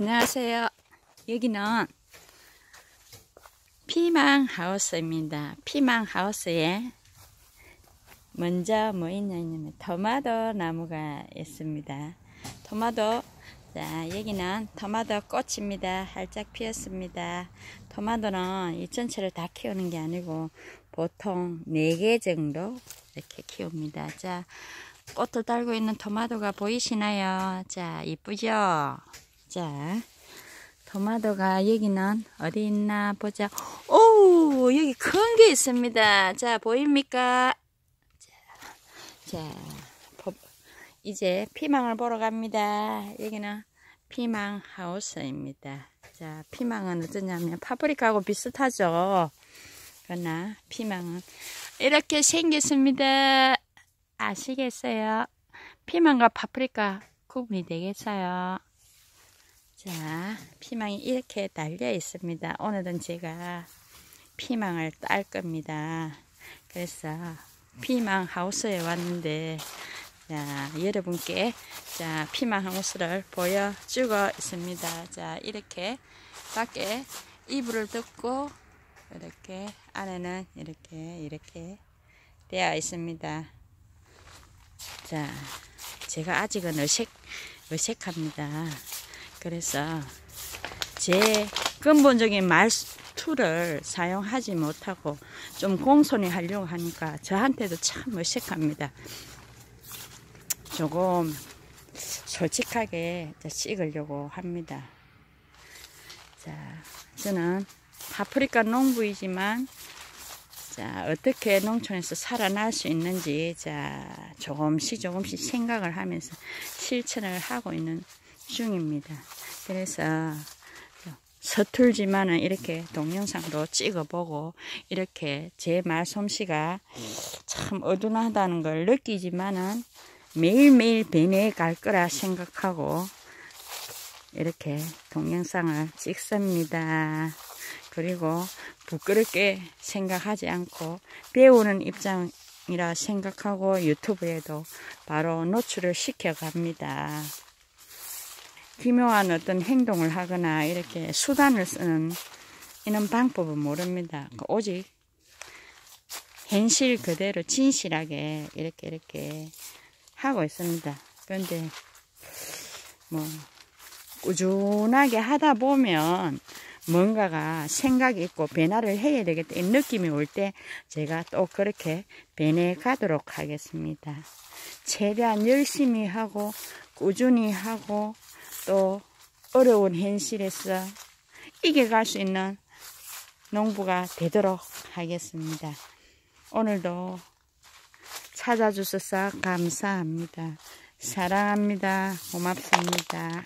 안녕하세요. 여기는 피망 하우스입니다. 피망 하우스에 먼저 뭐 있냐면 토마토 나무가 있습니다. 토마토 자 여기는 토마토 꽃입니다. 활짝 피었습니다. 토마토는 이 전체를 다 키우는 게 아니고 보통 4개 정도 이렇게 키웁니다. 자 꽃을 달고 있는 토마토가 보이시나요? 자 이쁘죠? 자 토마토가 여기는 어디 있나 보자. 오 여기 큰 게 있습니다. 자 보입니까? 자, 자 이제 피망을 보러 갑니다. 여기는 피망 하우스입니다. 자, 피망은 어떠냐면 파프리카하고 비슷하죠. 그러나 피망은 이렇게 생겼습니다. 아시겠어요? 피망과 파프리카 구분이 되겠어요? 자, 피망이 이렇게 달려 있습니다. 오늘은 제가 피망을 딸 겁니다. 그래서 피망 하우스에 왔는데 자, 여러분께 자, 피망 하우스를 보여주고 있습니다. 자, 이렇게 밖에 이불을 덮고 이렇게 안에는 이렇게 이렇게 되어 있습니다. 자, 제가 아직은 어색 어색합니다. 그래서 제 근본적인 말투를 사용하지 못하고 좀 공손히 하려고 하니까 저한테도 참 어색합니다. 조금 솔직하게 찍으려고 합니다. 자, 저는 파프리카 농부이지만 자, 어떻게 농촌에서 살아날 수 있는지 자, 조금씩 조금씩 생각을 하면서 실천을 하고 있는 중입니다. 그래서 서툴지만은 이렇게 동영상도 찍어보고 이렇게 제 말솜씨가 참 어둔하다는 걸 느끼지만은 매일매일 배내에 갈 거라 생각하고 이렇게 동영상을 찍습니다. 그리고 부끄럽게 생각하지 않고 배우는 입장이라 생각하고 유튜브에도 바로 노출을 시켜갑니다. 기묘한 어떤 행동을 하거나 이렇게 수단을 쓰는 이런 방법은 모릅니다. 오직 현실 그대로 진실하게 이렇게 이렇게 하고 있습니다. 그런데 뭐 꾸준하게 하다 보면 뭔가가 생각이 있고 변화를 해야 되겠다 이 느낌이 올 때 제가 또 그렇게 변해 가도록 하겠습니다. 최대한 열심히 하고 꾸준히 하고 또 어려운 현실에서 이겨갈 수 있는 농부가 되도록 하겠습니다. 오늘도 찾아주셔서 감사합니다. 사랑합니다. 고맙습니다.